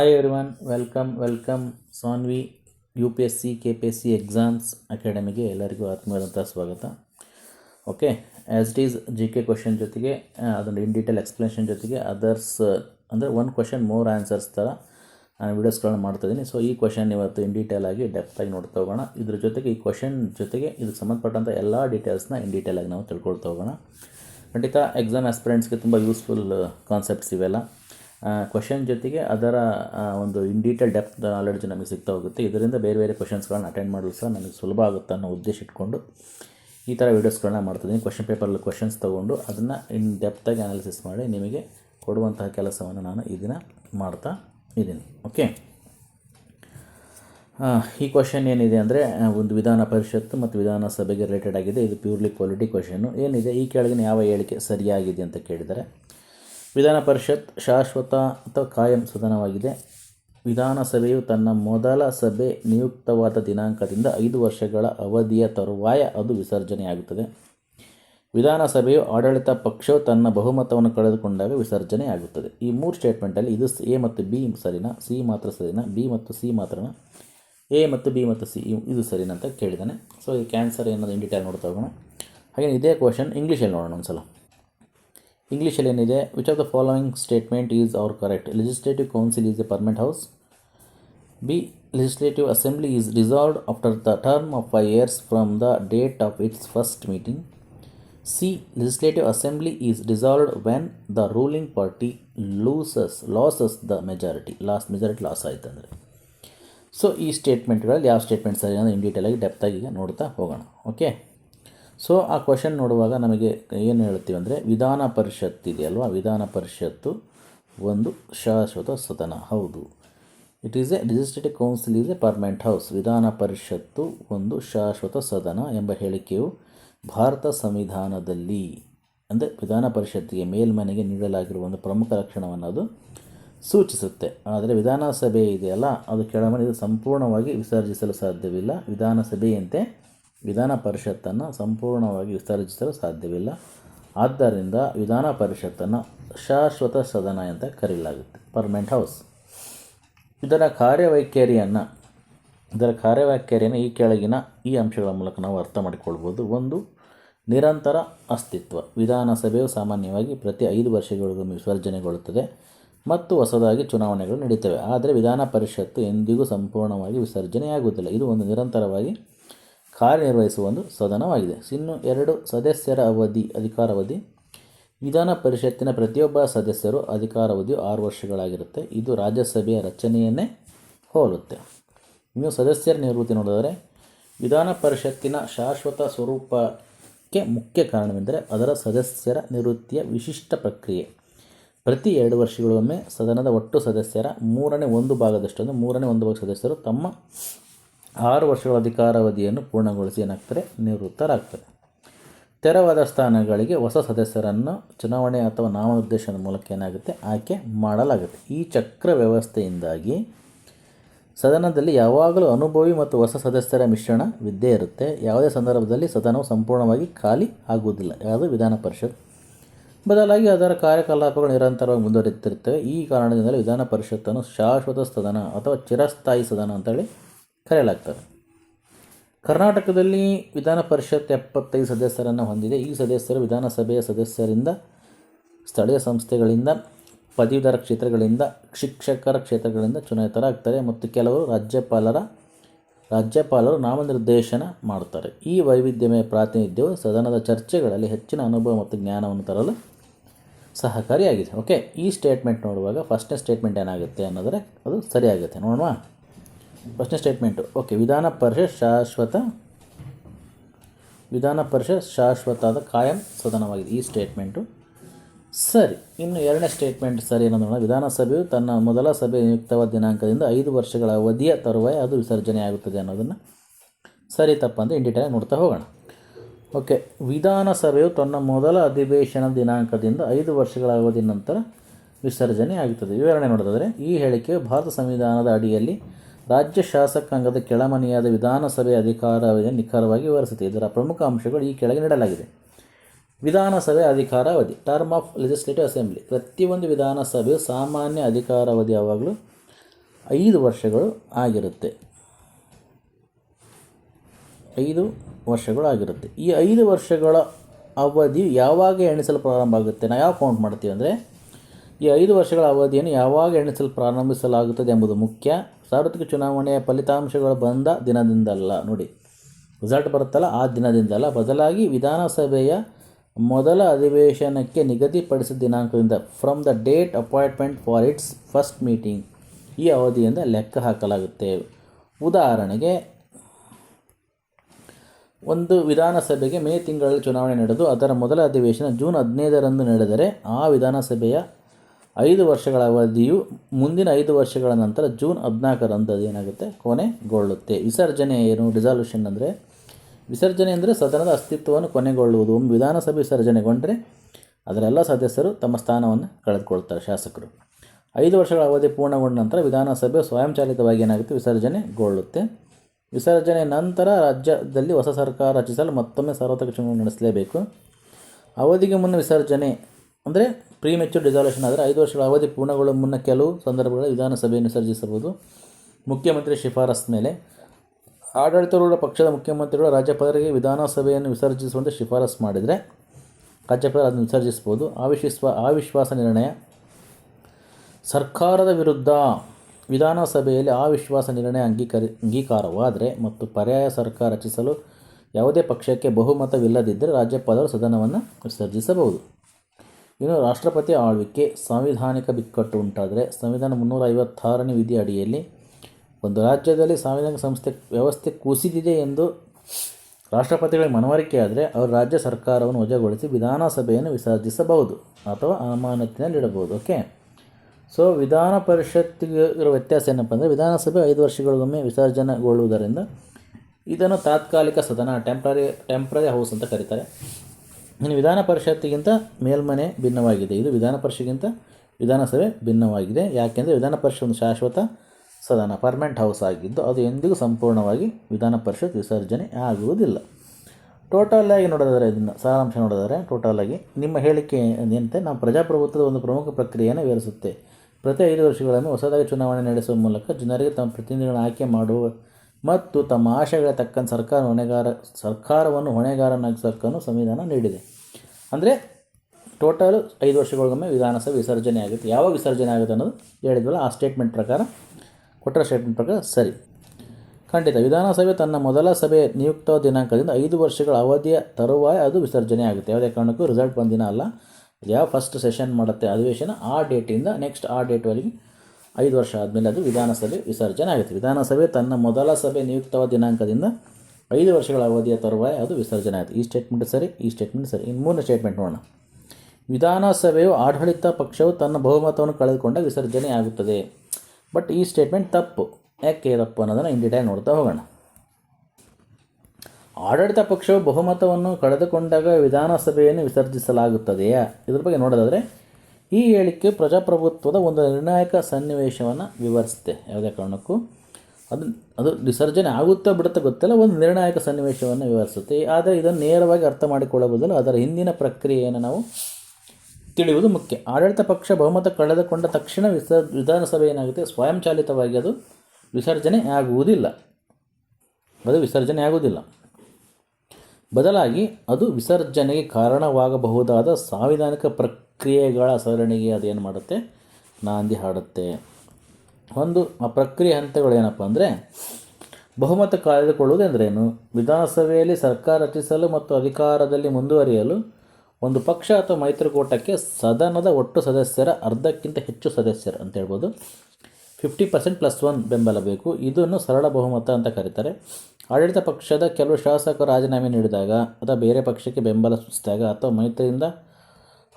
Hi everyone welcome welcome Saanvi U P S C K P S C exams ಅಕಾಡೆಮಿಗೆ ಎಲ್ಲರಿಗೂ ಆತ್ಮೀಯವಾದಂಥ ಸ್ವಾಗತ. Okay as it is G K question ಜೊತೆಗೆ ಅದೊಂದು in detail explanation ಜೊತೆಗೆ others ಅಂದರೆ one question more answers ಥರ ನಾನು ವೀಡಿಯೋಸ್ಗಳನ್ನ ಮಾಡ್ತಾಯಿದ್ದೀನಿ ಸೊ ಈ ಕ್ವಶನ್ ಇವತ್ತು ಇನ್ ಡೀಟೇಲ್ ಆಗಿ ಡೆಪ್ತಾಗಿ ನೋಡ್ತಾ ಹೋಗೋಣ. ಇದ್ರ ಜೊತೆಗೆ ಈ ಕ್ವಶನ್ ಜೊತೆಗೆ ಇದಕ್ಕೆ ಸಂಬಂಧಪಟ್ಟಂಥ ಎಲ್ಲ ಡೀಟೇಲ್ಸ್ನ ಇನ್ ಡೀಟೇಲ್ ಆಗಿ ನಾವು ತಿಳ್ಕೊಳ್ತಾ ಹೋಗೋಣ. ಖಂಡಿತ ಎಕ್ಸಾಮ್ ಆಸ್ಪಿರೆಂಟ್ಸ್ಗೆ ತುಂಬ ಯೂಸ್ಫುಲ್ ಕಾನ್ಸೆಪ್ಟ್ಸ್ ಇವೆಲ್ಲ. ಕ್ವಶನ್ ಜೊತೆಗೆ ಅದರ ಒಂದು ಇನ್ ಡೀಟೇಲ್ ಡೆಪ್ತ್ ನಾಲೆಡ್ಜ್ ನಮಗೆ ಸಿಗ್ತಾ ಹೋಗುತ್ತೆ. ಇದರಿಂದ ಬೇರೆ ಬೇರೆ ಕ್ವಶನ್ಸ್ಗಳನ್ನ ಅಟೆಂಡ್ ಮಾಡಲು ಸಹ ನನಗೆ ಸುಲಭ ಆಗುತ್ತೆ ಅನ್ನೋ ಉದ್ದೇಶ ಇಟ್ಕೊಂಡು ಈ ಥರ ವೀಡಿಯೋಸ್ಗಳನ್ನ ಮಾಡ್ತಿದ್ದೀನಿ. ಕ್ವಶನ್ ಪೇಪರಲ್ಲಿ ಕ್ವಶನ್ಸ್ ತೊಗೊಂಡು ಅದನ್ನು ಇನ್ ಡೆಪ್ತಾಗಿ ಅನಾಲಿಸಿಸ್ ಮಾಡಿ ನಿಮಗೆ ಕೊಡುವಂತಹ ಕೆಲಸವನ್ನು ನಾನು ಈ ದಿನ ಮಾಡ್ತಾ ಇದ್ದೀನಿ. ಓಕೆ ಈ ಕ್ವಶನ್ ಏನಿದೆ ಅಂದರೆ ಒಂದು ವಿಧಾನ ಪರಿಷತ್ತು ಮತ್ತು ವಿಧಾನಸಭೆಗೆ ರಿಲೇಟೆಡ್ ಆಗಿದೆ. ಇದು ಪ್ಯೂರ್ಲಿ ಕ್ವಾಲಿಟಿ ಕ್ವಶನ್ನು ಏನಿದೆ? ಈ ಕೆಳಗಿನ ಯಾವ ಹೇಳಿಕೆ ಸರಿಯಾಗಿದೆ ಅಂತ ಕೇಳಿದರೆ ವಿಧಾನ ಪರಿಷತ್ ಶಾಶ್ವತ ಅಥವಾ ಕಾಯಂ ಸದನವಾಗಿದೆ. ವಿಧಾನಸಭೆಯು ತನ್ನ ಮೊದಲ ಸಭೆ ನಿಯುಕ್ತವಾದ ದಿನಾಂಕದಿಂದ ಐದು ವರ್ಷಗಳ ಅವಧಿಯ ತರುವಾಯ ಅದು ವಿಸರ್ಜನೆಯಾಗುತ್ತದೆ. ವಿಧಾನಸಭೆಯು ಆಡಳಿತ ಪಕ್ಷವು ತನ್ನ ಬಹುಮತವನ್ನು ಕಳೆದುಕೊಂಡಾಗ ವಿಸರ್ಜನೆಯಾಗುತ್ತದೆ. ಈ ಮೂರು ಸ್ಟೇಟ್ಮೆಂಟಲ್ಲಿ ಇದು ಎ ಮತ್ತು ಬಿ ಸರಿನಾ? ಸಿ ಮಾತ್ರ ಸರಿನಾ? ಬಿ ಮತ್ತು ಸಿ ಮಾತ್ರನಾ? ಎ ಮತ್ತು ಬಿ ಮತ್ತು ಸಿ ಇದು ಸರಿನಾ ಅಂತ ಕೇಳಿದ್ದಾನೆ ಸೊ ಈ ಕ್ಯಾನ್ಸರ್ ಏನಾದರೂ ಇನ್ ಡಿಟೇಲ್ ನೋಡ್ತಾ ಹೋಗೋಣ. ಹಾಗೆ ಇದೇ ಕ್ವಶನ್ ಇಂಗ್ಲೀಷಲ್ಲಿ ನೋಡೋಣ ಒಂದ್ಸಲ. ಇಂಗ್ಲೀಷಲ್ಲಿ ಏನಿದೆ which of the following statement is are correct legislative council is a permanent house B legislative assembly is resolved after the term of five years from the date of its first meeting C legislative assembly is dissolved when the ruling party loses losses the majority lost majority loss ಆಯ್ತು ಅಂದರೆ. So ಈ ಸ್ಟೇಟ್ಮೆಂಟ್ಗಳಲ್ಲಿ ಯಾವ statement ಸರಿ ಅನ್ನೋದು ಇನ್ ಡೀಟೇಲಾಗಿ ಡೆಪ್ತಾಗಿ ಈಗ ನೋಡ್ತಾ ಹೋಗೋಣ. Okay so ಆ ಕ್ವಶನ್ ನೋಡುವಾಗ ನಮಗೆ ಏನು ಹೇಳ್ತೀವಿ ಅಂದರೆ ವಿಧಾನ ಪರಿಷತ್ ಇದೆಯಲ್ವಾ? ವಿಧಾನ ಪರಿಷತ್ತು ಒಂದು ಶಾಶ್ವತ ಸದನ. ಹೌದು. It is a legislative council is a permanent house ವಿಧಾನ ಪರಿಷತ್ತು ಒಂದು ಶಾಶ್ವತ ಸದನ ಎಂಬ ಹೇಳಿಕೆಯು ಭಾರತ ಸಂವಿಧಾನದಲ್ಲಿ ಅಂದರೆ ವಿಧಾನ ಪರಿಷತ್ತಿಗೆ ಮೇಲ್ಮನೆಗೆ ನೀಡಲಾಗಿರುವ ಒಂದು ಪ್ರಮುಖ ಲಕ್ಷಣವನ್ನು ಅದು ಸೂಚಿಸುತ್ತೆ. ಆದರೆ ವಿಧಾನಸಭೆ ಇದೆಯಲ್ಲ, ಅದು ಕೆಳಮನೆ ಸಂಪೂರ್ಣವಾಗಿ ವಿಸರ್ಜಿಸಲು ಸಾಧ್ಯವಿಲ್ಲ. ವಿಧಾನಸಭೆಯಂತೆ ವಿಧಾನ ಪರಿಷತ್ತನ್ನು ಸಂಪೂರ್ಣವಾಗಿ ವಿಸರ್ಜಿಸಲು ಸಾಧ್ಯವಿಲ್ಲ. ಆದ್ದರಿಂದ ವಿಧಾನ ಪರಿಷತ್ತನ್ನು ಶಾಶ್ವತ ಸದನ ಅಂತ ಕರೆಯಲಾಗುತ್ತೆ. Permanent house. ಇದರ ಕಾರ್ಯವೈಖರಿಯನ್ನು ಇದರ ಕಾರ್ಯವೈಖರಿಯನ್ನು ಈ ಕೆಳಗಿನ ಈ ಅಂಶಗಳ ಮೂಲಕ ನಾವು ಅರ್ಥ ಮಾಡಿಕೊಳ್ಬೋದು. ಒಂದು, ನಿರಂತರ ಅಸ್ತಿತ್ವ. ವಿಧಾನಸಭೆಯು ಸಾಮಾನ್ಯವಾಗಿ ಪ್ರತಿ ಐದು ವರ್ಷಗಳಿಗೊಮ್ಮೆ ವಿಸರ್ಜನೆಗೊಳ್ಳುತ್ತದೆ ಮತ್ತು ಹೊಸದಾಗಿ ಚುನಾವಣೆಗಳು ನಡೆಯುತ್ತವೆ ಆದರೆ ವಿಧಾನ ಪರಿಷತ್ತು ಎಂದಿಗೂ ಸಂಪೂರ್ಣವಾಗಿ ವಿಸರ್ಜನೆಯಾಗುವುದಿಲ್ಲ. ಇದು ಒಂದು ನಿರಂತರವಾಗಿ ಕಾರ್ಯನಿರ್ವಹಿಸುವ ಒಂದು ಸದನವಾಗಿದೆ. ಇನ್ನು ಎರಡು ಸದಸ್ಯರ ಅವಧಿ ಅಧಿಕಾರಾವಧಿ ವಿಧಾನ ಪರಿಷತ್ತಿನ ಪ್ರತಿಯೊಬ್ಬ ಸದಸ್ಯರು ಅಧಿಕಾರಾವಧಿಯು ಆರು ವರ್ಷಗಳಾಗಿರುತ್ತೆ. ಇದು ರಾಜ್ಯಸಭೆಯ ರಚನೆಯನ್ನೇ ಹೋಲುತ್ತೆ. ಇನ್ನು ಸದಸ್ಯರ ನಿವೃತ್ತಿ ನೋಡಿದರೆ, ವಿಧಾನ ಪರಿಷತ್ತಿನ ಶಾಶ್ವತ ಸ್ವರೂಪಕ್ಕೆ ಮುಖ್ಯ ಕಾರಣವೆಂದರೆ ಅದರ ಸದಸ್ಯರ ನಿವೃತ್ತಿಯ ವಿಶಿಷ್ಟ ಪ್ರಕ್ರಿಯೆ. ಪ್ರತಿ ಎರಡು ವರ್ಷಗಳೊಮ್ಮೆ ಸದನದ ಒಟ್ಟು ಸದಸ್ಯರ ಮೂರನೇ ಒಂದು ಭಾಗದಷ್ಟು ಅಂದರೆ ಮೂರನೇ ಒಂದು ಭಾಗ ಸದಸ್ಯರು ತಮ್ಮ ಆರು ವರ್ಷಗಳ ಅಧಿಕಾರಾವಧಿಯನ್ನು ಪೂರ್ಣಗೊಳಿಸಿ ಏನಾಗ್ತಾರೆ ನಿವೃತ್ತರಾಗ್ತಾರೆ ತೆರವಾದ ಸ್ಥಾನಗಳಿಗೆ ಹೊಸ ಸದಸ್ಯರನ್ನು ಚುನಾವಣೆ ಅಥವಾ ನಾಮನಿರ್ದೇಶನದ ಮೂಲಕ ಏನಾಗುತ್ತೆ? ಆಯ್ಕೆ ಮಾಡಲಾಗುತ್ತೆ. ಈ ಚಕ್ರ ವ್ಯವಸ್ಥೆಯಿಂದಾಗಿ ಸದನದಲ್ಲಿ ಯಾವಾಗಲೂ ಅನುಭವಿ ಮತ್ತು ಹೊಸ ಸದಸ್ಯರ ಮಿಶ್ರಣ ವಿದ್ಯೆ ಇರುತ್ತೆ. ಯಾವುದೇ ಸಂದರ್ಭದಲ್ಲಿ ಸದನವು ಸಂಪೂರ್ಣವಾಗಿ ಖಾಲಿ ಆಗುವುದಿಲ್ಲ. ಯಾವುದು ವಿಧಾನ ಪರಿಷತ್. ಬದಲಾಗಿ ಅದರ ಕಾರ್ಯಕಲಾಪಗಳು ನಿರಂತರವಾಗಿ ಮುಂದುವರಿಯುತ್ತಿರುತ್ತವೆ. ಈ ಕಾರಣದಿಂದಲೇ ವಿಧಾನ ಪರಿಷತ್ತನ್ನು ಶಾಶ್ವತ ಸದನ ಅಥವಾ ಚಿರಸ್ಥಾಯಿ ಸದನ ಅಂತೇಳಿ ಕರೆಯಲಾಗ್ತದೆ. ಕರ್ನಾಟಕದಲ್ಲಿ ವಿಧಾನ ಪರಿಷತ್ ಎಪ್ಪತ್ತೈದು ಸದಸ್ಯರನ್ನು ಹೊಂದಿದೆ. ಈ ಸದಸ್ಯರು ವಿಧಾನಸಭೆಯ ಸದಸ್ಯರಿಂದ, ಸ್ಥಳೀಯ ಸಂಸ್ಥೆಗಳಿಂದ, ಪದವೀಧರ ಕ್ಷೇತ್ರಗಳಿಂದ, ಶಿಕ್ಷಕರ ಕ್ಷೇತ್ರಗಳಿಂದ ಚುನಾಯಿತರಾಗ್ತಾರೆ ಮತ್ತು ಕೆಲವರು ರಾಜ್ಯಪಾಲರ, ರಾಜ್ಯಪಾಲರು ನಾಮನಿರ್ದೇಶನ ಮಾಡ್ತಾರೆ. ಈ ವೈವಿಧ್ಯಮಯ ಪ್ರಾತಿನಿಧ್ಯವು ಸದನದ ಚರ್ಚೆಗಳಲ್ಲಿ ಹೆಚ್ಚಿನ ಅನುಭವ ಮತ್ತು ಜ್ಞಾನವನ್ನು ತರಲು ಸಹಕಾರಿಯಾಗಿದೆ. ಓಕೆ, ಈ ಸ್ಟೇಟ್ಮೆಂಟ್ ನೋಡುವಾಗ ಫಸ್ಟ್ನೇ ಸ್ಟೇಟ್ಮೆಂಟ್ ಏನಾಗುತ್ತೆ ಅನ್ನೋದರೆ ಅದು ಸರಿಯಾಗುತ್ತೆ. ನೋಡುವ ಫಸ್ಟ್ನೇ ಸ್ಟೇಟ್ಮೆಂಟು ಓಕೆ ವಿಧಾನ ಪರಿಷತ್ ಶಾಶ್ವತ, ವಿಧಾನ ಪರಿಷತ್ ಶಾಶ್ವತದ ಕಾಯಂ ಸದನವಾಗಿದೆ. ಈ ಸ್ಟೇಟ್ಮೆಂಟು ಸರಿ, ಇನ್ನು ಎರಡನೇ ಸ್ಟೇಟ್ಮೆಂಟ್ ಸರಿ ಏನಂದ್ರೆ ವಿಧಾನಸಭೆಯು ತನ್ನ ಮೊದಲ ಸಭೆ ನಿಯುಕ್ತವಾದ ದಿನಾಂಕದಿಂದ ಐದು ವರ್ಷಗಳ ಅವಧಿಯ ತರುವಾಯ ಅದು ವಿಸರ್ಜನೆಯಾಗುತ್ತದೆ ಅನ್ನೋದನ್ನು ಸರಿ ತಪ್ಪಂದರೆ ಇನ್ ಡೀಟೇಲ್ ನೋಡ್ತಾ ಹೋಗೋಣ. ಓಕೆ ವಿಧಾನಸಭೆಯು ತನ್ನ ಮೊದಲ ಅಧಿವೇಶನ ದಿನಾಂಕದಿಂದ ಐದು ವರ್ಷಗಳ ಅವಧಿ ನಂತರ ವಿಸರ್ಜನೆ ಆಗುತ್ತದೆ. ವಿವರಣೆ ನೋಡೋದಾದರೆ, ಈ ಹೇಳಿಕೆಯು ಭಾರತ ಸಂವಿಧಾನದ ಅಡಿಯಲ್ಲಿ ರಾಜ್ಯ ಶಾಸಕಾಂಗದ ಕೆಳಮನೆಯಾದ ವಿಧಾನಸಭೆ ಅಧಿಕಾರಾವಧಿಯನ್ನು ನಿಖರವಾಗಿ ವಿವರಿಸುತ್ತೆ. ಇದರ ಪ್ರಮುಖ ಅಂಶಗಳು ಈ ಕೆಳಗೆ ನೀಡಲಾಗಿದೆ. ವಿಧಾನಸಭೆ ಅಧಿಕಾರಾವಧಿ ಟರ್ಮ್ ಆಫ್ ಲೆಜಿಸ್ಲೇಟಿವ್ ಅಸೆಂಬ್ಲಿ ಪ್ರತಿಯೊಂದು ವಿಧಾನಸಭೆಯು ಸಾಮಾನ್ಯ ಅಧಿಕಾರಾವಧಿ ಯಾವಾಗಲೂ ಐದು ವರ್ಷಗಳು ಆಗಿರುತ್ತೆ. ಐದು ವರ್ಷಗಳು ಆಗಿರುತ್ತೆ. ಈ ಐದು ವರ್ಷಗಳ ಅವಧಿ ಯಾವಾಗ ಎಣಿಸಲು ಪ್ರಾರಂಭ ಆಗುತ್ತೆ? ನಾವು ಯಾವ ಕೌಂಟ್ ಮಾಡ್ತೀವಿ ಅಂದರೆ, ಈ ಐದು ವರ್ಷಗಳ ಅವಧಿಯನ್ನು ಯಾವಾಗ ಎಣಿಸಲು ಪ್ರಾರಂಭಿಸಲಾಗುತ್ತದೆ ಎಂಬುದು ಮುಖ್ಯ. ಸಾರ್ವತ್ರಿಕ ಚುನಾವಣೆಯ ಫಲಿತಾಂಶಗಳು ಬಂದ ದಿನದಿಂದಲ್ಲ, ನೋಡಿ. ರಿಸಲ್ಟ್ ಬರುತ್ತಲ್ಲ, ಆ ದಿನದಿಂದಲ್ಲ. ಬದಲಾಗಿ ವಿಧಾನಸಭೆಯ ಮೊದಲ ಅಧಿವೇಶನಕ್ಕೆ ನಿಗದಿಪಡಿಸಿದ ದಿನಾಂಕದಿಂದ from the date appointment for its first meeting ಈ ಅವಧಿಯಿಂದ ಲೆಕ್ಕ ಹಾಕಲಾಗುತ್ತೆ. ಉದಾಹರಣೆಗೆ, ಒಂದು ವಿಧಾನಸಭೆಗೆ ಮೇ ತಿಂಗಳಲ್ಲಿ ಚುನಾವಣೆ ನಡೆದು ಅದರ ಮೊದಲ ಅಧಿವೇಶನ ಜೂನ್ ಹದಿನೈದರಂದು ನಡೆದರೆ ಆ ವಿಧಾನಸಭೆಯ ಐದು ವರ್ಷಗಳ ಅವಧಿಯು ಮುಂದಿನ ಐದು ವರ್ಷಗಳ ನಂತರ ಜೂನ್ ಹದಿನಾಲ್ಕರಂದು ಅದೇನಾಗುತ್ತೆ ಕೊನೆಗೊಳ್ಳುತ್ತೆ ವಿಸರ್ಜನೆ ಏನು? ಡಿಸಾಲ್ಯೂಷನ್ ಅಂದರೆ? ವಿಸರ್ಜನೆ ಅಂದರೆ ಸದನದ ಅಸ್ತಿತ್ವವನ್ನು ಕೊನೆಗೊಳ್ಳುವುದು. ಒಮ್ಮೆ ವಿಧಾನಸಭೆ ವಿಸರ್ಜನೆಗೊಂಡರೆ ಅದರೆಲ್ಲ ಸದಸ್ಯರು ತಮ್ಮ ಸ್ಥಾನವನ್ನು ಕಳೆದುಕೊಳ್ತಾರೆ ಶಾಸಕರು. ಐದು ವರ್ಷಗಳ ಅವಧಿ ಪೂರ್ಣಗೊಂಡ ನಂತರ ವಿಧಾನಸಭೆ ಸ್ವಯಂಚಾಲಿತವಾಗಿ ಏನಾಗುತ್ತೆ? ವಿಸರ್ಜನೆಗೊಳ್ಳುತ್ತೆ. ವಿಸರ್ಜನೆ ನಂತರ ರಾಜ್ಯದಲ್ಲಿ ಹೊಸ ಸರ್ಕಾರ ರಚಿಸಲು ಮತ್ತೊಮ್ಮೆ ಸಾರ್ವತ್ರಿಕ ಚುನಾವಣೆ ನಡೆಸಲೇಬೇಕು. ಅವಧಿಗೆ ಮುನ್ನ ವಿಸರ್ಜನೆ ಅಂದರೆ ಪ್ರೀ ಮೆಚೂರ್ ಡಿಸಾಲ್ಯೂಷನ್ ಆದರೆ ಐದು ವರ್ಷಗಳ ಅವಧಿ ಪೂರ್ಣಗೊಳ್ಳುವ ಮುನ್ನ ಕೆಲವು ಸಂದರ್ಭಗಳಲ್ಲಿ ವಿಧಾನಸಭೆಯನ್ನು ಸರ್ಜಿಸಬಹುದು ಮುಖ್ಯಮಂತ್ರಿ ಶಿಫಾರಸ್ ಮೇಲೆ ಆಡಳಿತಾರೂಢ ಪಕ್ಷದ ಮುಖ್ಯಮಂತ್ರಿಗಳು ರಾಜ್ಯಪಾಲರಿಗೆ ವಿಧಾನಸಭೆಯನ್ನು ವಿಸರ್ಜಿಸುವಂತೆ ಶಿಫಾರಸ್ ಮಾಡಿದರೆ ರಾಜ್ಯಪಾಲ ಅದನ್ನು ವಿಸರ್ಜಿಸಬಹುದು. ಅವಿಶ್ವಾಸ ಅವಿಶ್ವಾಸ ನಿರ್ಣಯ. ಸರ್ಕಾರದ ವಿರುದ್ಧ ವಿಧಾನಸಭೆಯಲ್ಲಿ ಅವಿಶ್ವಾಸ ನಿರ್ಣಯ ಅಂಗೀಕರಿ, ಅಂಗೀಕಾರವಾದರೆ ಮತ್ತು ಪರ್ಯಾಯ ಸರ್ಕಾರ ರಚಿಸಲು ಯಾವುದೇ ಪಕ್ಷಕ್ಕೆ ಬಹುಮತವಿಲ್ಲದಿದ್ದರೆ ರಾಜ್ಯಪಾಲರು ಸದನವನ್ನು ವಿಸರ್ಜಿಸಬಹುದು. ಇನ್ನು ರಾಷ್ಟ್ರಪತಿ ಆಳ್ವಿಕೆ ಸಾಂವಿಧಾನಿಕ ಬಿಕ್ಕಟ್ಟು ಉಂಟಾದರೆ ಸಂವಿಧಾನ ಮುನ್ನೂರ ಐವತ್ತಾರನೇ ವಿಧಿ ಅಡಿಯಲ್ಲಿ ಒಂದು ರಾಜ್ಯದಲ್ಲಿ ಸಾಂವಿಧಾನಿಕ ಸಂಸ್ಥೆ ವ್ಯವಸ್ಥೆ ಕುಸಿದಿದೆ ಎಂದು ರಾಷ್ಟ್ರಪತಿಗಳಿಗೆ ಮನವರಿಕೆಯಾದರೆ ಅವರು ರಾಜ್ಯ ಸರ್ಕಾರವನ್ನು ವಜಾಗೊಳಿಸಿ ವಿಧಾನಸಭೆಯನ್ನು ವಿಸರ್ಜಿಸಬಹುದು ಅಥವಾ ಅಮಾನತಿನಲ್ಲಿಡಬಹುದು ಓಕೆ? ಸೊ ವಿಧಾನ ಪರಿಷತ್ತಿಗೆ ಇರೋ ವ್ಯತ್ಯಾಸ ಏನಪ್ಪ ಅಂದರೆ ವಿಧಾನಸಭೆ ಐದು ವರ್ಷಗಳಿಗೊಮ್ಮೆ ವಿಸರ್ಜನೆಗೊಳ್ಳುವುದರಿಂದ ಇದನ್ನು ತಾತ್ಕಾಲಿಕ ಸದನ ಟೆಂಪ್ರರಿ ಟೆಂಪ್ರರಿ ಹೌಸ್ ಅಂತ ಕರೀತಾರೆ. ಇನ್ನು ವಿಧಾನ ಪರಿಷತ್ತಿಗಿಂತ ಮೇಲ್ಮನೆ ಭಿನ್ನವಾಗಿದೆ. ಇದು ವಿಧಾನ ಪರಿಷತ್ಗಿಂತ ವಿಧಾನಸಭೆ ಭಿನ್ನವಾಗಿದೆ. ಯಾಕೆಂದರೆ ವಿಧಾನ ಪರಿಷತ್ ಒಂದು ಶಾಶ್ವತ ಸದನ ಪರ್ಮನೆಂಟ್ ಹೌಸ್ ಆಗಿದ್ದು ಅದು ಎಂದಿಗೂ ಸಂಪೂರ್ಣವಾಗಿ ವಿಧಾನ ಪರಿಷತ್ ವಿಸರ್ಜನೆ ಆಗುವುದಿಲ್ಲ. ಟೋಟಲ್ ಆಗಿ ನೋಡೋದಾದರೆ ಇದನ್ನು ಸಾರಾಂಶ ನೋಡೋದಾದರೆ ಟೋಟಲ್ ಆಗಿ ನಿಮ್ಮ ಹೇಳಿಕೆ ಏನಂತೆ, ನಾವು ಪ್ರಜಾಪ್ರಭುತ್ವದ ಒಂದು ಪ್ರಮುಖ ಪ್ರಕ್ರಿಯೆಯನ್ನು ವಿವರಿಸುತ್ತೆ ಪ್ರತಿ ಐದು ವರ್ಷಗಳನ್ನು ಹೊಸದಾಗಿ ಚುನಾವಣೆ ನಡೆಸುವ ಮೂಲಕ ಜನರಿಗೆ ತಮ್ಮ ಪ್ರತಿನಿಧಿಗಳನ್ನು ಆಯ್ಕೆ ಮಾಡುವ ಮತ್ತು ತಮ್ಮ ಆಶಯಗಳ ತಕ್ಕಂತೆ ಸರ್ಕಾರ ಹೊಣೆಗಾರ, ಸರ್ಕಾರವನ್ನು ಹೊಣೆಗಾರನಾಗಿಸೋಕ್ಕನ್ನು ಸಂವಿಧಾನ ನೀಡಿದೆ. ಅಂದರೆ ಟೋಟಲ್ ಐದು ವರ್ಷಗಳಿಗೊಮ್ಮೆ ವಿಧಾನಸಭೆ ವಿಸರ್ಜನೆ ಆಗುತ್ತೆ. ಯಾವಾಗ ವಿಸರ್ಜನೆ ಆಗುತ್ತೆ ಅನ್ನೋದು ಹೇಳಿದ್ವಲ್ಲ, ಆ ಸ್ಟೇಟ್ಮೆಂಟ್ ಪ್ರಕಾರ, ಕೊಟ್ಟರ ಸ್ಟೇಟ್ಮೆಂಟ್ ಪ್ರಕಾರ ಸರಿ. ಖಂಡಿತ, ವಿಧಾನಸಭೆ ತನ್ನ ಮೊದಲ ಸಭೆ ನಿಯುಕ್ತ ದಿನಾಂಕದಿಂದ ಐದು ವರ್ಷಗಳ ಅವಧಿಯ ತರುವಾಯ ಅದು ವಿಸರ್ಜನೆ ಆಗುತ್ತೆ. ಯಾವುದೇ ಕಾರಣಕ್ಕೂ ರಿಸಲ್ಟ್ ಬಂದಿನ ಅಲ್ಲ. ಯಾವ ಫಸ್ಟ್ ಸೆಷನ್ ಮಾಡುತ್ತೆ, ಅಧಿವೇಶನ ಆ ಡೇಟಿಂದ ನೆಕ್ಸ್ಟ್ ಆ ಡೇಟ್ವರೆಗೆ ಐದು ವರ್ಷ ಆದಮೇಲೆ ಅದು ವಿಧಾನಸಭೆ ವಿಸರ್ಜನೆ ಆಗುತ್ತೆ. ವಿಧಾನಸಭೆ ತನ್ನ ಮೊದಲ ಸಭೆ ನಿಯುಕ್ತವಾದ ದಿನಾಂಕದಿಂದ ಐದು ವರ್ಷಗಳ ಅವಧಿಯ ತರುವಾಯ ಅದು ವಿಸರ್ಜನೆ ಆಯಿತು ಈ ಸ್ಟೇಟ್ಮೆಂಟ್ ಸರಿ, ಈ ಸ್ಟೇಟ್ಮೆಂಟ್ ಸರಿ. ಇನ್ನು ಮೂರನೇ ಸ್ಟೇಟ್ಮೆಂಟ್ ನೋಡೋಣ. ವಿಧಾನಸಭೆಯು ಆಡಳಿತ ಪಕ್ಷವು ತನ್ನ ಬಹುಮತವನ್ನು ಕಳೆದುಕೊಂಡ ವಿಸರ್ಜನೆ ಆಗುತ್ತದೆ. ಬಟ್ ಈ ಸ್ಟೇಟ್ಮೆಂಟ್ ತಪ್ಪು. ಯಾಕೆ ತಪ್ಪು ಅನ್ನೋದನ್ನು ಇನ್ ಡೀಟೇಲ್ ನೋಡ್ತಾ ಹೋಗೋಣ. ಆಡಳಿತ ಪಕ್ಷವು ಬಹುಮತವನ್ನು ಕಳೆದುಕೊಂಡಾಗ ವಿಧಾನಸಭೆಯನ್ನು ವಿಸರ್ಜಿಸಲಾಗುತ್ತದೆಯಾ? ಇದ್ರ ಬಗ್ಗೆ ನೋಡೋದಾದರೆ ಈ ಹೇಳಿಕೆ ಪ್ರಜಾಪ್ರಭುತ್ವದ ಒಂದು ನಿರ್ಣಾಯಕ ಸನ್ನಿವೇಶವನ್ನು ವಿವರಿಸುತ್ತೆ. ಯಾವುದೇ ಕಾರಣಕ್ಕೂ. ಅದು ಅದು ವಿಸರ್ಜನೆ ಆಗುತ್ತಾ ಬಿಡುತ್ತಾ ಗೊತ್ತಿಲ್ಲ, ಒಂದು ನಿರ್ಣಾಯಕ ಸನ್ನಿವೇಶವನ್ನು ವಿವರಿಸುತ್ತೆ. ಆದರೆ ಇದನ್ನು ನೇರವಾಗಿ ಅರ್ಥ ಮಾಡಿಕೊಳ್ಳುವ ಬದಲು ಅದರ ಹಿಂದಿನ ಪ್ರಕ್ರಿಯೆಯನ್ನು ನಾವು ತಿಳಿಯುವುದು ಮುಖ್ಯ. ಆಡಳಿತ ಪಕ್ಷ ಬಹುಮತ ಕಳೆದುಕೊಂಡ ತಕ್ಷಣ ವಿಸರ್, ವಿಧಾನಸಭೆ ಏನಾಗುತ್ತೆ? ಸ್ವಯಂಚಾಲಿತವಾಗಿ ಅದು ವಿಸರ್ಜನೆ ಆಗುವುದಿಲ್ಲ. ಅದು ವಿಸರ್ಜನೆ ಆಗುವುದಿಲ್ಲ. ಬದಲಾಗಿ ಅದು ವಿಸರ್ಜನೆಗೆ ಕಾರಣವಾಗಬಹುದಾದ ಸಾಂವಿಧಾನಿಕ ಪ್ರಕ್ರಿಯೆಗಳ ಸರಣಿಗೆ ಅದೇನು ಮಾಡುತ್ತೆ? ನಾಂದಿ ಹಾಡುತ್ತೆ. ಒಂದು, ಆ ಪ್ರಕ್ರಿಯೆ ಹಂತಗಳು ಏನಪ್ಪ ಅಂದರೆ, ಬಹುಮತ ಕಾಯ್ದುಕೊಳ್ಳುವುದು ಎಂದರೇನು ವಿಧಾನಸಭೆಯಲ್ಲಿ ಸರ್ಕಾರ ರಚಿಸಲು ಮತ್ತು ಅಧಿಕಾರದಲ್ಲಿ ಮುಂದುವರಿಯಲು ಒಂದು ಪಕ್ಷ ಅಥವಾ ಮೈತ್ರಿಕೂಟಕ್ಕೆ ಸದನದ ಒಟ್ಟು ಸದಸ್ಯರ ಅರ್ಧಕ್ಕಿಂತ ಹೆಚ್ಚು ಸದಸ್ಯರು ಅಂತ ಹೇಳ್ಬೋದು. ಫಿಫ್ಟಿ ಪರ್ಸೆಂಟ್ ಪ್ಲಸ್ ಒನ್ ಬೆಂಬಲ ಬೇಕು. ಇದನ್ನು ಸರಳ ಬಹುಮತ ಅಂತ ಕರೀತಾರೆ. ಆಡಳಿತ ಪಕ್ಷದ ಕೆಲವು ಶಾಸಕರು ರಾಜೀನಾಮೆ ನೀಡಿದಾಗ ಅಥವಾ ಬೇರೆ ಪಕ್ಷಕ್ಕೆ ಬೆಂಬಲ ಸೂಚಿಸಿದಾಗ ಅಥವಾ ಮೈತ್ರಿಯಿಂದ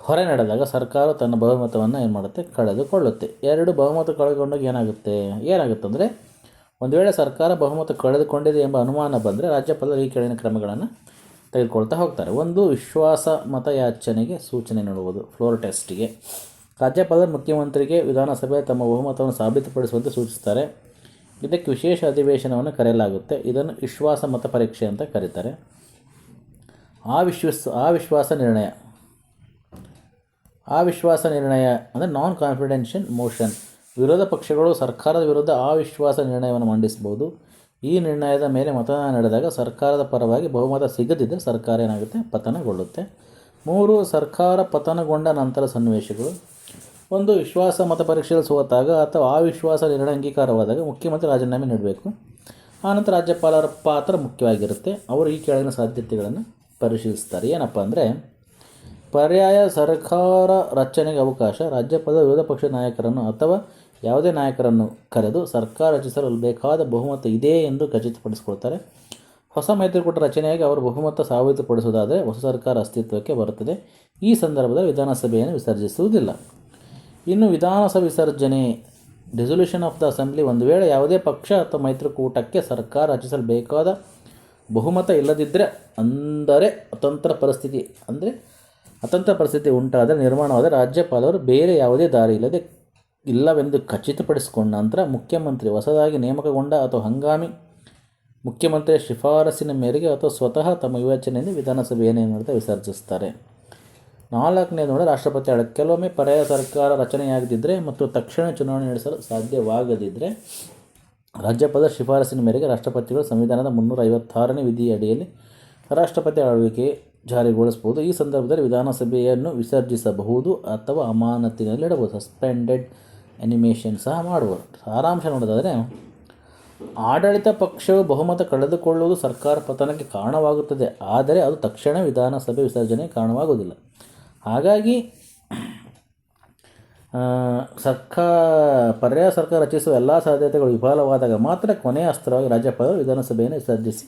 ಹೊರೆ ನಡೆದಾಗ ಸರ್ಕಾರ ತನ್ನ ಬಹುಮತವನ್ನು ಏನು ಮಾಡುತ್ತೆ? ಕಳೆದುಕೊಳ್ಳುತ್ತೆ. ಎರಡು ಬಹುಮತ ಕಳೆದುಕೊಂಡಾಗ ಏನಾಗುತ್ತೆ? ಏನಾಗುತ್ತೆ ಅಂದರೆ, ಒಂದು ವೇಳೆ ಸರ್ಕಾರ ಬಹುಮತ ಕಳೆದುಕೊಂಡಿದೆ ಎಂಬ ಅನುಮಾನ ಬಂದರೆ ರಾಜ್ಯಪಾಲರು ಈ ಕೆಳಗಿನ ಕ್ರಮಗಳನ್ನು ತೆಗೆದುಕೊಳ್ತಾ ಹೋಗ್ತಾರೆ. ಒಂದು, ವಿಶ್ವಾಸ ಮತಯಾಚನೆಗೆ ಸೂಚನೆ ನೀಡುವುದು ಫ್ಲೋರ್ ಟೆಸ್ಟಿಗೆ ರಾಜ್ಯಪಾಲರು ಮುಖ್ಯಮಂತ್ರಿಗೆ ವಿಧಾನಸಭೆ ತಮ್ಮ ಬಹುಮತವನ್ನು ಸಾಬೀತುಪಡಿಸುವಂತೆ ಸೂಚಿಸ್ತಾರೆ. ಇದಕ್ಕೆ ವಿಶೇಷ ಅಧಿವೇಶನವನ್ನು ಕರೆಯಲಾಗುತ್ತೆ. ಇದನ್ನು ವಿಶ್ವಾಸ ಮತ ಪರೀಕ್ಷೆ ಅಂತ ಕರೀತಾರೆ. ಆ ವಿಶ್ವಾಸ ಆ ವಿಶ್ವಾಸ ನಿರ್ಣಯ. ಆ ವಿಶ್ವಾಸ ನಿರ್ಣಯ ಅಂದರೆ ನಾನ್ ಕಾನ್ಫಿಡೆನ್ಷಿಯಲ್ ಮೋಷನ್ ವಿರೋಧ ಪಕ್ಷಗಳು ಸರ್ಕಾರದ ವಿರುದ್ಧ ಅವಿಶ್ವಾಸ ನಿರ್ಣಯವನ್ನು ಮಂಡಿಸಬಹುದು. ಈ ನಿರ್ಣಯದ ಮೇಲೆ ಮತದಾನ ನಡೆದಾಗ ಸರ್ಕಾರದ ಪರವಾಗಿ ಬಹುಮತ ಸಿಗದಿದ್ದರೆ ಸರ್ಕಾರ ಏನಾಗುತ್ತೆ? ಪತನಗೊಳ್ಳುತ್ತೆ. ಮೂರು, ಸರ್ಕಾರ ಪತನಗೊಂಡ ನಂತರ ಸನ್ನಿವೇಶಗಳು. ಒಂದು, ವಿಶ್ವಾಸ ಮತ ಪರೀಕ್ಷೆಯಲ್ಲಿ ಸೋತಾಗ ಅಥವಾ ಅವಿಶ್ವಾಸ ನಿರ್ಣಯ ಅಂಗೀಕಾರವಾದಾಗ ಮುಖ್ಯಮಂತ್ರಿ ರಾಜೀನಾಮೆ ನೀಡಬೇಕು. ಆನಂತರ ರಾಜ್ಯಪಾಲರ ಪಾತ್ರ ಮುಖ್ಯವಾಗಿರುತ್ತೆ. ಅವರು ಈ ಕೆಳಗಿನ ಸಾಧ್ಯತೆಗಳನ್ನು ಪರಿಶೀಲಿಸ್ತಾರೆ. ಏನಪ್ಪ ಅಂದರೆ ಪರ್ಯಾಯ ಸರ್ಕಾರ ರಚನೆಗೆ ಅವಕಾಶ ರಾಜ್ಯಪಾಲ ವಿರೋಧ ಪಕ್ಷದ ನಾಯಕರನ್ನು ಅಥವಾ ಯಾವುದೇ ನಾಯಕರನ್ನು ಕರೆದು ಸರ್ಕಾರ ರಚಿಸಲು ಬೇಕಾದ ಬಹುಮತ ಇದೆ ಎಂದು ಖಚಿತಪಡಿಸಿಕೊಳ್ತಾರೆ. ಹೊಸ ಮೈತ್ರಿಕೂಟ ರಚನೆಯಾಗಿ ಅವರು ಬಹುಮತ ಸಾಬೀತುಪಡಿಸುವುದಾದರೆ ಹೊಸ ಸರ್ಕಾರ ಅಸ್ತಿತ್ವಕ್ಕೆ ಬರುತ್ತದೆ. ಈ ಸಂದರ್ಭದಲ್ಲಿ ವಿಧಾನಸಭೆಯನ್ನು ವಿಸರ್ಜಿಸುವುದಿಲ್ಲ. ಇನ್ನು ವಿಧಾನಸಭೆ ವಿಸರ್ಜನೆ, ಡಿಸೊಲ್ಯೂಷನ್ ಆಫ್ ದ ಅಸೆಂಬ್ಲಿ ಒಂದು ವೇಳೆ ಯಾವುದೇ ಪಕ್ಷ ಅಥವಾ ಮೈತ್ರಿಕೂಟಕ್ಕೆ ಸರ್ಕಾರ ರಚಿಸಲು ಬೇಕಾದ ಬಹುಮತ ಇಲ್ಲದಿದ್ದರೆ ಅಂದರೆ ಅತಂತ್ರ ಪರಿಸ್ಥಿತಿ, ಅಂದರೆ ಅತಂತ್ರ ಪರಿಸ್ಥಿತಿ ಉಂಟಾದರೆ ನಿರ್ಮಾಣವಾದ ರಾಜ್ಯಪಾಲರು ಬೇರೆ ಯಾವುದೇ ದಾರಿ ಇಲ್ಲದೆ ಇಲ್ಲವೆಂದು ಖಚಿತಪಡಿಸಿಕೊಂಡ ನಂತರ ಮುಖ್ಯಮಂತ್ರಿ ಹೊಸದಾಗಿ ನೇಮಕಗೊಂಡ ಅಥವಾ ಹಂಗಾಮಿ ಮುಖ್ಯಮಂತ್ರಿಯ ಶಿಫಾರಸಿನ ಮೇರೆಗೆ ಅಥವಾ ಸ್ವತಃ ತಮ್ಮ ವಿವೇಚನೆಯಿಂದ ವಿಧಾನಸಭೆಯನ್ನು ಏನು ಮಾಡ್ತಾರೆ ವಿಸರ್ಜಿಸ್ತಾರೆ. ನಾಲ್ಕನೇ ರಾಷ್ಟ್ರಪತಿ ಆಡಳಿತ. ಕೆಲವೊಮ್ಮೆ ಪರ್ಯಾಯ ಸರ್ಕಾರ ರಚನೆಯಾಗದಿದ್ದರೆ ಮತ್ತು ತಕ್ಷಣ ಚುನಾವಣೆ ನಡೆಸಲು ಸಾಧ್ಯವಾಗದಿದ್ದರೆ ರಾಜ್ಯಪಾಲರ ಶಿಫಾರಸಿನ ಮೇರೆಗೆ ರಾಷ್ಟ್ರಪತಿಗಳು ಸಂವಿಧಾನದ ಮುನ್ನೂರ ಐವತ್ತಾರನೇ ವಿಧಿ ಅಡಿಯಲ್ಲಿ ರಾಷ್ಟ್ರಪತಿ ಆಳ್ವಿಕೆ ಜಾರಿಗೊಳಿಸಬಹುದು. ಈ ಸಂದರ್ಭದಲ್ಲಿ ವಿಧಾನಸಭೆಯನ್ನು ವಿಸರ್ಜಿಸಬಹುದು ಅಥವಾ ಅಮಾನತಿನಲ್ಲಿಡಬಹುದು ಸಸ್ಪೆಂಡೆಡ್ ಅನಿಮೇಷನ್ ಸಹ ಮಾಡಬಹುದು ಸಾರಾಂಶ ನೋಡೋದಾದರೆ, ಆಡಳಿತ ಪಕ್ಷವು ಬಹುಮತ ಕಳೆದುಕೊಳ್ಳುವುದು ಸರ್ಕಾರ ಪತನಕ್ಕೆ ಕಾರಣವಾಗುತ್ತದೆ. ಆದರೆ ಅದು ತಕ್ಷಣ ವಿಧಾನಸಭೆ ವಿಸರ್ಜನೆಗೆ ಕಾರಣವಾಗುವುದಿಲ್ಲ. ಹಾಗಾಗಿ ಸರ್ಕಾರ ಪರ್ಯಾಯ ಸರ್ಕಾರ ರಚಿಸುವ ಎಲ್ಲ ಸಾಧ್ಯತೆಗಳು ವಿಫಲವಾದಾಗ ಮಾತ್ರ ಕೊನೆಯ ಅಸ್ತ್ರವಾಗಿ ರಾಜ್ಯಪಾಲರು ವಿಧಾನಸಭೆಯನ್ನು ವಿಸರ್ಜಿಸಿ.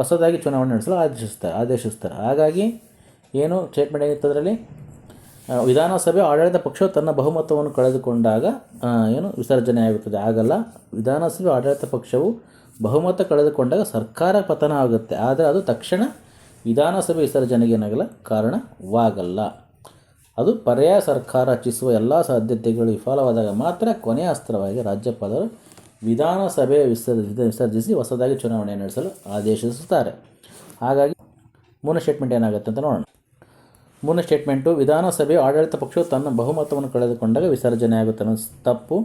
ಹೊಸದಾಗಿ ಚುನಾವಣೆ ನಡೆಸಲು ಆದೇಶಿಸ್ತಾರೆ ಆದೇಶಿಸ್ತಾರೆ. ಹಾಗಾಗಿ ಏನು ಸ್ಟೇಟ್ಮೆಂಟ್ ಏನಿತ್ತು ಅದರಲ್ಲಿ? ವಿಧಾನಸಭೆ ಆಡಳಿತ ಪಕ್ಷವು ತನ್ನ ಬಹುಮತವನ್ನು ಕಳೆದುಕೊಂಡಾಗ ಏನು ವಿಸರ್ಜನೆ ಆಗುತ್ತದೆ. ಆಗಲ್ಲ ವಿಧಾನಸಭೆ ಆಡಳಿತ ಪಕ್ಷವು ಬಹುಮತ ಕಳೆದುಕೊಂಡಾಗ ಸರ್ಕಾರ ಪತನ ಆಗುತ್ತೆ. ಆದರೆ ಅದು ತಕ್ಷಣ ವಿಧಾನಸಭೆ ವಿಸರ್ಜನೆಗೆ ಏನಾಗಲ್ಲ ಕಾರಣವಾಗಲ್ಲ. ಅದು ಪರ್ಯಾಯ ಸರ್ಕಾರ ರಚಿಸುವ ಎಲ್ಲ ಸಾಧ್ಯತೆಗಳು ವಿಫಲವಾದಾಗ ಮಾತ್ರ ಕೊನೆಯ ಅಸ್ತ್ರವಾಗಿ ರಾಜ್ಯಪಾಲರು ವಿಧಾನಸಭೆ ವಿಸರ್ಜಿ ವಿಸರ್ಜಿಸಿ ಹೊಸದಾಗಿ ಚುನಾವಣೆ ನಡೆಸಲು ಆದೇಶಿಸುತ್ತಾರೆ ಹಾಗಾಗಿ ಮೂಲ ಸ್ಟೇಟ್ಮೆಂಟ್ ಏನಾಗುತ್ತೆ ಅಂತ ನೋಡೋಣ. ಮೂಲ ಸ್ಟೇಟ್ಮೆಂಟು ವಿಧಾನಸಭೆ ಆಡಳಿತ ಪಕ್ಷವು ತನ್ನ ಬಹುಮತವನ್ನು ಕಳೆದುಕೊಂಡಾಗ ವಿಸರ್ಜನೆ ಆಗುತ್ತೆ ಅನ್ನೋ ತಪ್ಪು.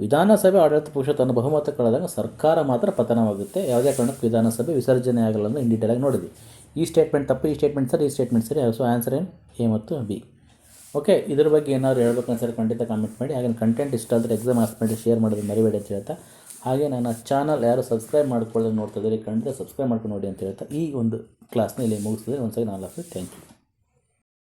ವಿಧಾನಸಭೆ ಆಡಳಿತ ಪಕ್ಷ ತನ್ನ ಬಹುಮತ ಕಳೆದಾಗ ಸರ್ಕಾರ ಮಾತ್ರ ಪತನವಾಗುತ್ತೆ. ಯಾವುದೇ ಕಾರಣಕ್ಕೂ ವಿಧಾನಸಭೆ ವಿಸರ್ಜನೆ ಆಗಲ್ಲ ಇನ್ ಡೀಟೇಲಾಗಿ ನೋಡಿದ್ವಿ. ಈ ಸ್ಟೇಟ್ಮೆಂಟ್ ತಪ್ಪು, ಈ ಸ್ಟೇಟ್ಮೆಂಟ್ ಸರಿ, ಈ ಸ್ಟೇಟ್ಮೆಂಟ್ ಸರಿ. ಸೊ ಆನ್ಸರ್ ಏನು? ಎ ಮತ್ತು ಬಿ ಓಕೆ ಇದ್ರ ಬಗ್ಗೆ ಏನಾದ್ರು ಹೇಳ್ಬೇಕು ಅನ್ಸರಿ ಖಂಡಿತ ಕಮೆಂಟ್ ಮಾಡಿ. ಹಾಗೆ ಕಂಟೆಂಟ್ ಇಷ್ಟ ಆದರೆ ಎಕ್ಸಾಮ್ ಆಸ್ಪೆಂಟ್ ಶೇರ್ ಮಾಡೋದು ಮರಿಬೇಡಿ ಅಂತ ಹೇಳ್ತಾ. ಹಾಗೆ ನನ್ನ ಚಾನಲ್ ಯಾರು ಸಬ್ಸ್ಕ್ರೈಬ್ ಮಾಡ್ಕೊಳ್ಳೋದು ನೋಡ್ತಾ ಇದ್ದೀರಿ ಖಂಡಿತ ಸಬ್ಸ್ಕ್ರೈಬ್ ಮಾಡ್ಕೊಂಡು ನೋಡಿ ಅಂತ ಹೇಳ್ತಾ. ಈ ಒಂದು ಕ್ಲಾಸ್ನ ಇಲ್ಲಿ ಮುಗಿಸಿದ್ರೆ ಒಂದ್ಸರಿ ನಾನು ಥ್ಯಾಂಕ್ ಯು